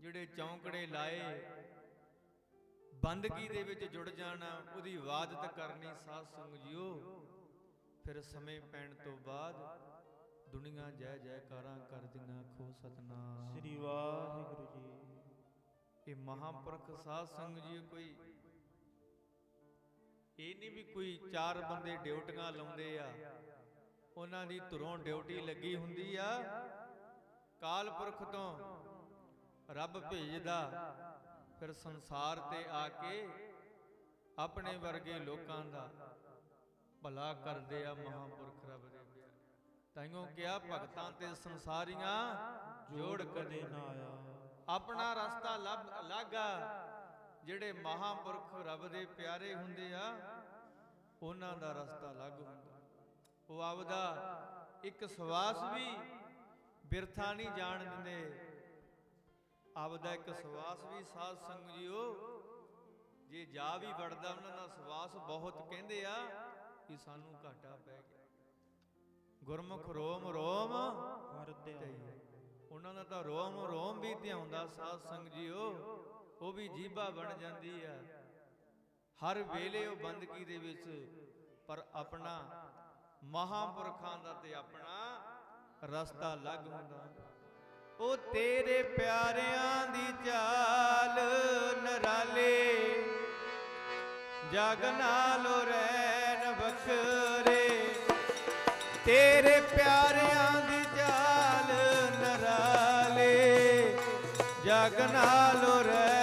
ਜਿਹੜੇ ਚੌਂਕੜੇ ਲਾਏ ਬੰਦਗੀ ਦੇ ਵਿੱਚ ਜੁੜ ਜਾਣਾ ਉਹਦੀ ਇਬਾਦਤ ਕਰਨੀ ਸਾਧ ਸੰਗ ਜੀਓ। ਫਿਰ ਸਮੇਂ ਪੈਣ ਤੋਂ ਬਾਅਦ ਦੁਨੀਆ ਜੈ ਜੈਕਾਰਾਂ ਕਰਦੀਆਂ ਖੋ ਸਤਨਾਮ। ਸ੍ਰੀ ਵਾਹਿਗੁਰੂ ਜੀ। ਇਹ ਮਹਾਪੁਰਖ ਸਾਧ ਸੰਗ ਜੀ ਕੋਈ। ਇਹ ਨਹੀਂ ਵੀ ਕੋਈ ਚਾਰ ਬੰਦੇ ਡਿਊਟੀਆਂ ਲਾਉਂਦੇ ਆ। ਉਹਨਾਂ ਦੀ ਧੁਰੋਂ ਡਿਊਟੀ ਲੱਗੀ ਹੁੰਦੀ ਆ। ਕਾਲ ਪੁਰਖ ਤੋਂ ਰੱਬ ਭੇਜਦਾ। ਫਿਰ ਸੰਸਾਰ ਤੇ ਆ ਕੇ ਆਪਣੇ ਵਰਗੇ ਲੋਕਾਂ ਦਾ ਭਲਾ ਕਰਦੇ ਆ ਮਹਾਪੁਰਖ ਰੱਬ ਦੇ ਪਿਆਰੇ। ਤਾਈਓ ਕਿਹਾ ਭਗਤਾਂ ਤੇ ਸੰਸਾਰੀਆਂ ਜੋੜ ਕਦੇ ਨਾ ਆਇਆ। ਆਪਣਾ ਰਸਤਾ ਲੱਭ ਲਾਗਾ ਜਿਹੜੇ ਮਹਾਪੁਰਖ ਰੱਬ ਦੇ ਪਿਆਰੇ ਹੁੰਦੇ ਆ ਉਹਨਾਂ ਦਾ ਰਸਤਾ ਅਲੱਗ ਹੁੰਦਾ। ਉਹ ਆਪਦਾ ਇੱਕ ਸਵਾਸ ਵੀ ਬਿਰਥਾ ਨਹੀਂ ਜਾਣ ਦਿੰਦੇ। ਆਪਦਾ ਇੱਕ ਸਵਾਸ ਵੀ ਸਾਧ ਸੰਗ ਜੀਓ। ਜੇ ਜਾ ਵੀ ਵੜਦਾ ਉਹਨਾਂ ਦਾ ਸਵਾਸ ਬਹੁਤ ਕਹਿੰਦੇ ਆ ਕਿ ਸਾਨੂੰ ਘਾਟਾ ਪੈ ਗਿਆ। ਗੁਰਮੁਖ ਰੋਮ ਰੋਮ ਧਿਆਨ ਉਹਨਾਂ ਦਾ ਤਾਂ ਰੋਮ ਰੋਮ ਵੀ ਧਿਆਉਂਦਾ ਸਾਧ ਸੰਗ ਜੀਓ। ਉਹ ਵੀ ਜੀਭਾ ਬਣ ਜਾਂਦੀ ਆ। ਹਰ ਵੇਲੇ ਉਹ ਬੰਦਗੀ ਦੇ ਵਿੱਚ ਪਰ ਆਪਣਾ ਮਹਾਪੁਰਖਾਂ ਦਾ ਤੇ ਆਪਣਾ ਰਸਤਾ ਅਲੱਗ ਹੁੰਦਾ। ਉਹ ਤੇਰੇ ਪਿਆਰਿਆਂ ਦੀ ਚਾਲ ਨਰਾਲੇ। ਜਗ ਨਾਲੋਂ ਰੈਣ ਬਖਰੇ ਤੇਰੇ ਪਿਆਰਿਆਂ ਦੀ ਚਾਲ ਨਰਾਲੇ। ਜਗ ਨਾਲੋਂ ਰਹਿਣ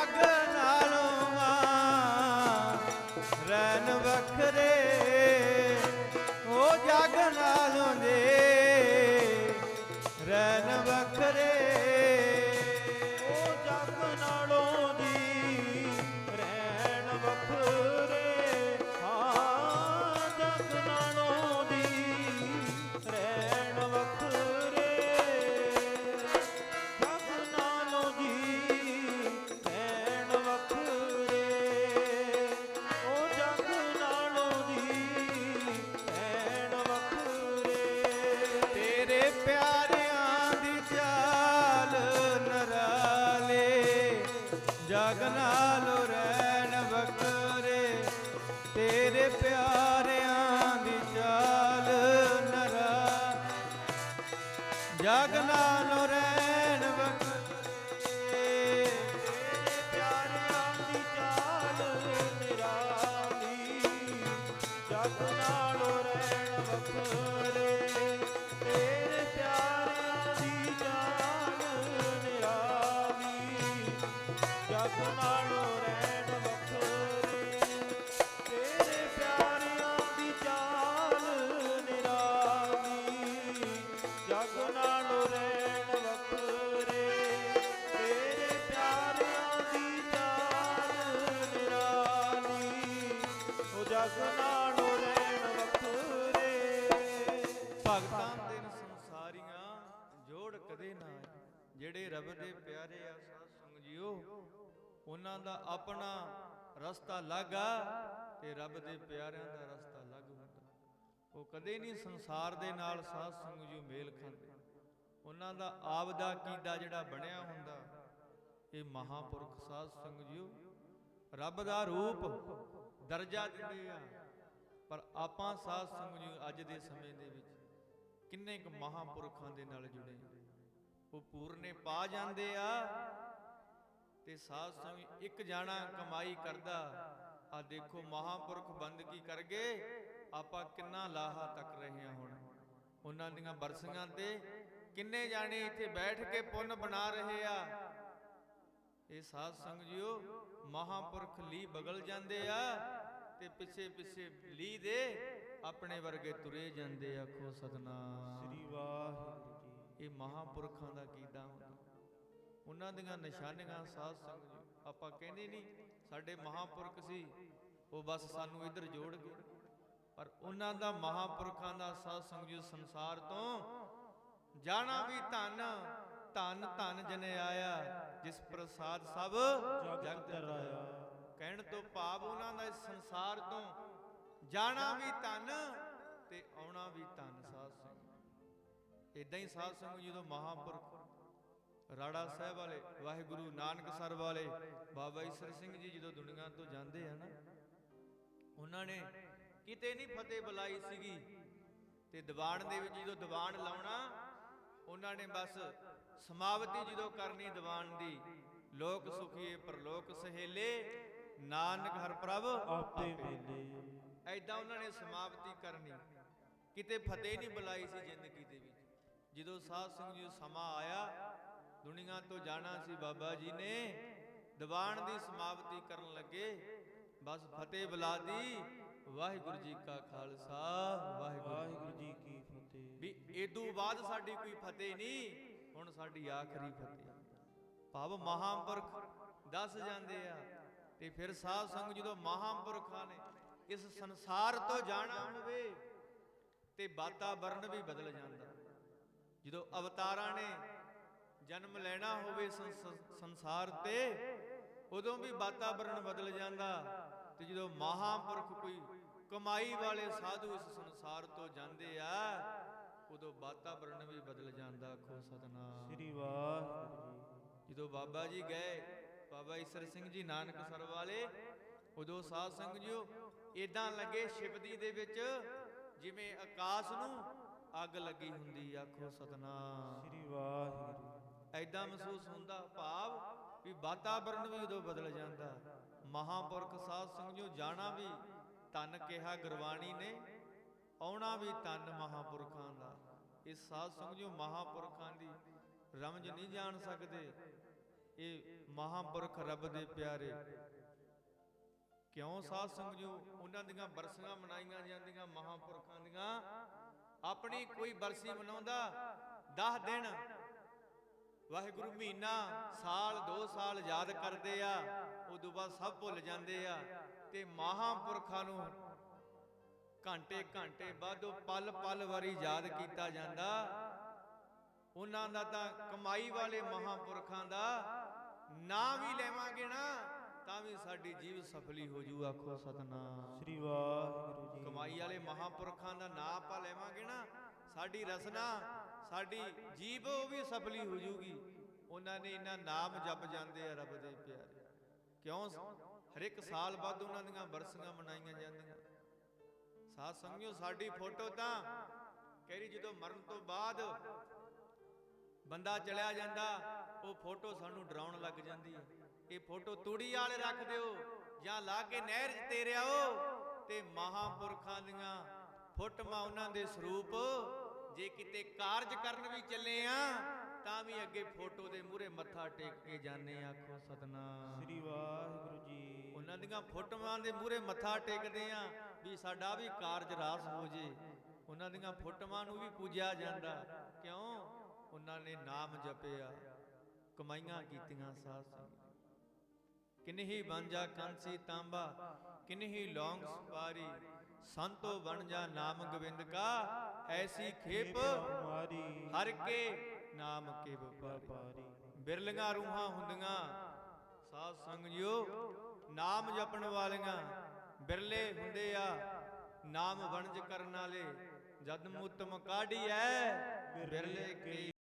ਉਹ ਭਗਤਾਂ ਦੇ ਸੰਸਾਰੀਆਂ ਜੋੜ ਕਦੇ ਨਾ ਆਏ। ਜਿਹੜੇ ਰੱਬ ਦੇ ਪਿਆਰੇ ਆ ਸਾਧ ਸੰਗ ਜੀਓ ਉਹਨਾਂ ਦਾ ਆਪਣਾ ਰਸਤਾ ਲੱਗਾ ਤੇ ਰੱਬ ਦੇ ਪਿਆਰਿਆਂ ਦਾ ਰਸਤਾ ਲੱਗ ਹੁੰਦਾ। ਉਹ ਕਦੇ ਨਹੀਂ ਸੰਸਾਰ ਦੇ ਨਾਲ ਸਾਧ ਸੰਗ ਜੀ ਮੇਲ ਖਾਂਦੇ। ਉਹਨਾਂ ਦਾ ਆਪਦਾ ਕੀਦਾ ਜਿਹੜਾ ਬਣਿਆ ਹੁੰਦਾ, ਇਹ ਮਹਾਪੁਰਖ ਸਾਧ ਸੰਗ ਜੀਓ। ਰੱਬ ਦਾ ਰੂਪ ਦਰਜਾ ਦਿੰਦੇ ਆ, ਪਰ ਆਪਾਂ ਸਾਧ ਸੰਗ ਜੀ ਅੱਜ ਦੇ ਸਮੇਂ ਦੇ ਵਿੱਚ ਕਿੰਨੇ ਕੁ ਮਹਾਪੁਰਖਾਂ ਦੇ ਨਾਲ ਜੁੜੇ। ਉਹ ਪੂਰਨੇ ਪਾ ਜਾਂਦੇ ਆ ਤੇ ਸਾਧ ਸੰਗ ਇੱਕ ਜਾਣਾ ਕਮਾਈ ਕਰਦਾ ਆ ਦੇਖੋ ਮਹਾਪੁਰਖ ਬੰਦਗੀ ਕਰ ਗਏ? ਆਪਾਂ ਕਿੰਨਾ ਲਾਹਾ ਤੱਕ ਰਹੇ ਹਾਂ ਹੁਣ। ਉਹਨਾਂ ਦੀਆਂ ਬਰਸੀਆਂ ਤੇ ਕਿੰਨੇ ਜਾਣੇ ਇੱਥੇ ਬੈਠ ਕੇ ਪੁੰਨ ਬਣਾ ਰਹੇ ਆ? ਇਹ ਸਾਧ ਸੰਗ ਜੀਓ ਮਹਾਪੁਰਖ ਲਈ ਬਗਲ ਜਾਂਦੇ ਆ ਤੇ ਪਿੱਛੇ ਪਿੱਛੇ ਲੀ ਦੇ ਆਪਣੇ ਵਰਗੇ ਤੁਰੇ ਜਾਂਦੇ ਆਖੋ ਸਤਨਾਮ। ਸ੍ਰੀ ਵਾਹਿਗੁਰੂ ਜੀ ਇਹ ਮਹਾਪੁਰਖਾਂ ਦਾ ਕੀਦਾ ਹੁੰਦਾ? ਉਹਨਾਂ ਦੀਆਂ ਨਿਸ਼ਾਨੀਆਂ ਸਾਧ ਸੰਗ ਜੀ। ਆਪਾਂ ਕਹਿੰਦੇ ਨਹੀਂ ਸਾਡੇ ਮਹਾਪੁਰਖ ਸੀ ਉਹ ਬਸ ਸਾਨੂੰ ਇੱਧਰ ਜੋੜ ਗਏ। ਪਰ ਉਹਨਾਂ ਦਾ ਮਹਾਪੁਰਖਾਂ ਦਾ ਸਾਧ ਸੰਗ ਜੀ ਸੰਸਾਰ ਤੋਂ ਜਾਣਾ ਵੀ ਧਨ ਧਨ ਧਨ ਜਨ ਆਇਆ ਜਿਸ ਪ੍ਰਸਾਦ ਸਭ ਜਗ ਤਰਾਇਆ ਕਹਿਣ ਤੋਂ ਭਾਵ ਉਹਨਾਂ ਦਾ ਇਸ ਸੰਸਾਰ ਤੋਂ ਜਾਣਾ ਵੀ ਧਨ ਤੇ ਆਉਣਾ ਵੀ ਧਨ ਸਾਧ ਸੰਗ ਇਦਾਂ ਹੀ ਸਾਧ ਸੰਗ ਜਦੋਂ ਮਹਾਪੁਰਖ ਰਾੜਾ ਸਾਹਿਬ ਵਾਲੇ, ਵਾਹਿਗੁਰੂ ਨਾਨਕ ਸਰ ਵਾਲੇ, ਬਾਬਾ ਈਸਰ ਸਿੰਘ ਜੀ ਜਦੋਂ ਦੁਨੀਆ ਤੋਂ ਜਾਂਦੇ ਆ ਨਾ, ਉਹਨਾਂ ਨੇ ਕਿਤੇ ਨਹੀਂ ਫਤਿਹ ਬੁਲਾਈ ਸੀਗੀ। ਤੇ ਦੀਵਾਨ ਦੇ ਵਿੱਚ ਜਦੋਂ ਦੀਵਾਨ ਲਾਉਣਾ, ਉਹਨਾਂ ਨੇ ਬਸ ਸਮਾਪਤੀ ਜਦੋਂ ਕਰਨੀ ਦੀਵਾਨ ਦੀ, ਲੋਕ ਸੁਖੀਏ ਪਰਲੋਕ ਸਹੇਲੇ, ਨਾਨਕ ਹਰ ਪ੍ਰਭ ਆਪੇ ਵੇਲੇ। ਐਦਾਂ ਉਹਨਾਂ ਨੇ ਸਮਾਪਤੀ ਕਰਨੀ। ਕਿਤੇ ਫਤਿਹ ਨਹੀਂ ਬੁਲਾਈ ਸੀ ਜ਼ਿੰਦਗੀ ਦੇ ਵਿੱਚ। ਜਦੋਂ ਸਾਧ ਸੰਗ ਜੀ ਸਮਾਂ ਆਇਆ ਦੁਨੀਆ ਤੋਂ ਜਾਣਾ ਸੀ ਬਾਬਾ ਜੀ ਨੇ। ਦੀਵਾਨ ਦੀ ਸਮਾਪਤੀ ਕਰਨ ਲੱਗੇ। ਬਸ ਫਤਿਹ ਬੁਲਾਦੀ ਵਾਹਿਗੁਰੂ ਜੀ ਕਾ ਖਾਲਸਾ ਵਾਹਿਗੁਰੂ ਜੀ ਕੀ ਫਤਿਹ। ਵੀ ਏਦੂ ਬਾਅਦ ਸਾਡੀ ਕੋਈ ਫਤਿਹ ਨਹੀਂ ਹੁਣ ਸਾਡੀ ਆਖਰੀ ਫਤਿਹ। ਭਾਵ ਮਹਾਂਪੁਰਖ ਦੱਸ ਜਾਂਦੇ ਆ ਤੇ ਫਿਰ ਸਾਧ ਸੰਗ ਜਦੋਂ ਮਹਾਂਪੁਰਖਾਂ ਨੇ ਇਸ ਸੰਸਾਰ ਤੋਂ ਜਾਣਾ ਹੋਵੇ ਤੇ ਵਾਤਾਵਰਣ ਵੀ ਬਦਲ ਜਾਂਦਾ। ਜਦੋਂ ਅਵਤਾਰਾਂ ਨੇ ਜਨਮ ਲੈਣਾ ਹੋਵੇ ਸੰਸ- ਸੰਸਾਰ ਤੇ ਉਦੋਂ ਵੀ ਵਾਤਾਵਰਣ ਬਦਲ ਜਾਂਦਾ ਤੇ ਜਦੋਂ ਮਹਾਂਪੁਰਖ ਕੋਈ ਕਮਾਈ ਵਾਲੇ ਸਾਧੂ ਇਸ ਸੰਸਾਰ ਤੋਂ ਜਾਂਦੇ ਆ ਉਦੋਂ ਵਾਤਾਵਰਣ ਵੀ ਬਦਲ ਜਾਂਦਾ ਆਖੋ ਸਤਨਾਮ। ਸ੍ਰੀ ਵਾਹਿਗੁਰੂ ਜੀ। ਜਦੋਂ ਬਾਬਾ ਜੀ ਗਏ ਬਾਬਾ ਈਸਰ ਸਿੰਘ ਜੀ ਨਾਨਕ ਸਰ ਵਾਲੇ ਉਦੋਂ ਸਾਧ ਸੰਗ ਜੀਓ ਇਦਾਂ ਲੱਗੇ ਸ਼ਿਵਦੀ ਦੇ ਵਿੱਚ ਜਿਵੇਂ ਆਕਾਸ਼ ਨੂੰ ਅੱਗ ਲੱਗੀ ਹੁੰਦੀ ਆਖੋ ਸਤਨਾਮ। ਸ੍ਰੀ ਵਾਹਿਗੁਰੂ ਐਦਾਂ ਮਹਿਸੂਸ ਹੁੰਦਾ ਭਾਵ ਵੀ ਵਾਤਾਵਰਣ ਵੀ ਉਦੋਂ ਬਦਲ ਜਾਂਦਾ। ਮਹਾਪੁਰਖ ਸਾਧ ਸੰਗ ਜੀਓ ਜਾਣਾ ਵੀ ਤਨ ਕਿਹਾ ਗੁਰਬਾਣੀ ਨੇ, ਆਉਣਾ ਵੀ ਤਨ ਮਹਾਪੁਰਖਾਂ ਦਾ। ਇਸ ਸਾਧ ਸੰਗ ਜੀਓ ਮਹਾਪੁਰਖਾਂ ਦੀ ਰਮਜ ਨਹੀਂ ਜਾਣ ਸਕਦੇ। ਇਹ ਮਹਾਪੁਰਖ ਰੱਬ ਦੇ ਪਿਆਰੇ। ਕਿਉਂ ਸਾਧ ਸੰਗ ਜੀਓ ਉਹਨਾਂ ਦੀਆਂ ਬਰਸੀਆਂ ਮਨਾਈਆਂ ਜਾਂਦੀਆਂ ਮਹਾਪੁਰਖਾਂ ਦੀਆਂ। ਆਪਣੀ ਕੋਈ ਬਰਸੀ ਮਨਾਉਂਦਾ 10 ਦਿਨ ਵਾਹਿਗੁਰੂ ਮਹੀਨਾ ਸਾਲ 2 ਸਾਲ ਯਾਦ ਕਰਦੇ ਆ ਉਦੋਂ ਬਾਅਦ ਸਭ ਭੁੱਲ ਜਾਂਦੇ ਆ ਤੇ ਮਹਾਪੁਰਖਾਂ ਨੂੰ ਘੰਟੇ ਘੰਟੇ ਬਾਅਦ ਉਹ ਪਲ ਪਲ ਵਾਰੀ ਯਾਦ ਕੀਤਾ ਜਾਂਦਾ। ਉਹਨਾਂ ਦਾ ਤਾਂ ਕਮਾਈ ਵਾਲੇ ਮਹਾਪੁਰਖਾਂ ਦਾ ਨਾਂ ਵੀ ਲੈਵਾਂਗੇ ਨਾ ਤਾਂ ਵੀ ਸਾਡੀ ਜੀਵ ਸਫਲੀ ਹੋ ਜੂ ਆਖੋ ਸਤਨਾਮ। ਸ੍ਰੀ ਵਾਹਿਗੁਰੂ ਜੀ ਕਮਾਈ ਵਾਲੇ ਮਹਾਪੁਰਖਾਂ ਦਾ ਨਾਮ ਆਪਾਂ ਲੈਵਾਂਗੇ ਨਾ ਸਾਡੀ ਰਸਨਾ ਸਾਡੀ ਜੀਬ ਉਹ ਵੀ ਸਫਲੀ ਹੋ ਜੂਗੀ। ਉਹਨਾਂ ਨੇ ਇਹਨਾਂ ਨਾਮ ਜਪ ਜਾਂਦੇ ਆ ਰੱਬ ਦੇ ਪਿਆਰੇ। ਕਿਉਂ? ਹਰ ਇੱਕ ਸਾਲ ਬਾਅਦ ਉਹਨਾਂ ਦੀਆਂ ਬਰਸੀਆਂ ਮਨਾਈਆਂ ਜਾਂਦੀਆਂ। ਸਾਧ ਸੰਗਿਓ, ਸਾਡੀ ਫੋਟੋ ਤਾਂ ਕਹਿਰੀ ਜਦੋਂ ਮਰਨ ਤੋਂ ਬਾਅਦ ਬੰਦਾ ਚਲਿਆ ਜਾਂਦਾ, ਉਹ ਫੋਟੋ ਸਾਨੂੰ ਡਰਾਉਣ ਲੱਗ ਜਾਂਦੀ ਹੈ। ਇਹ ਫੋਟੋ ਤੂੜੀ ਵਾਲੇ ਰੱਖ ਦਿਓ ਜਾਂ ਲਾ ਕੇ ਨਹਿਰ 'ਚ ਤੇਰਿਆਓ ਤੇ ਮਹਾਪੁਰਖਾਂ ਦੀਆਂ ਫੋਟੋਆਂ ਉਹਨਾਂ ਦੇ ਸਰੂਪ ਜੇ ਕਿਤੇ ਕਾਰਜ ਕਰਨ ਵੀ ਚੱਲੇ ਆ ਤਾਂ ਵੀ ਅੱਗੇ ਫੋਟੋ ਦੇ ਮੂਹਰੇ ਮੱਥਾ ਟੇਕ ਕੇ ਜਾਂਦੇ ਆਖੋ ਸਤਨਾਮ। ਸ੍ਰੀ ਵਾਹਿਗੁਰੂ ਜੀ ਉਹਨਾਂ ਦੀਆਂ ਫੋਟੋਆਂ ਦੇ ਮੂਹਰੇ ਮੱਥਾ ਟੇਕਦੇ ਆ ਵੀ ਸਾਡਾ ਵੀ ਕਾਰਜ ਰਾਸ ਹੋ ਜੇ। ਉਹਨਾਂ ਦੀਆਂ ਫੋਟੋਆਂ ਨੂੰ ਵੀ ਪੂਜਿਆ ਜਾਂਦਾ। ਕਿਉਂ? ਉਹਨਾਂ ਨੇ ਨਾਮ ਜਪਿਆ। ਕਮਾਈਆਂ ਕੀਤੀਆਂ ਸਾਧ ਸੰਗਤ। ਕਿਨਹੀ ਜਾ ਕੰਸੀ ਤਾਂਬਾ ਕਿਨਹੀ ਲੌਂਗ ਸੁਪਾਰੀ ਸੰਤੋ ਬਣ ਜਾ ਨਾਮ ਗੋਬਿੰਦ ਕਾ, ਐਸੀ ਖੇਪ ਹਮਾਰੀ ਹਰ ਕੇ ਨਾਮ ਕੇ ਵਪਾਰੀ ਬਿਰਲੀਆਂ ਰੂਹਾਂ ਹੁੰਦੀਆਂ, ਸਾਧ ਸੰਗ ਜਿਓ, ਨਾਮ ਜਪਣ ਵਾਲੀਆਂ, ਬਿਰਲੇ ਹੁੰਦੇ ਆ, ਨਾਮ ਵਣਜ ਕਰਨ ਵਾਲੇ, ਜਦ ਮੁਤਮ ਕਾਢੀਐ ਬਿਰਲੇ ਕੀ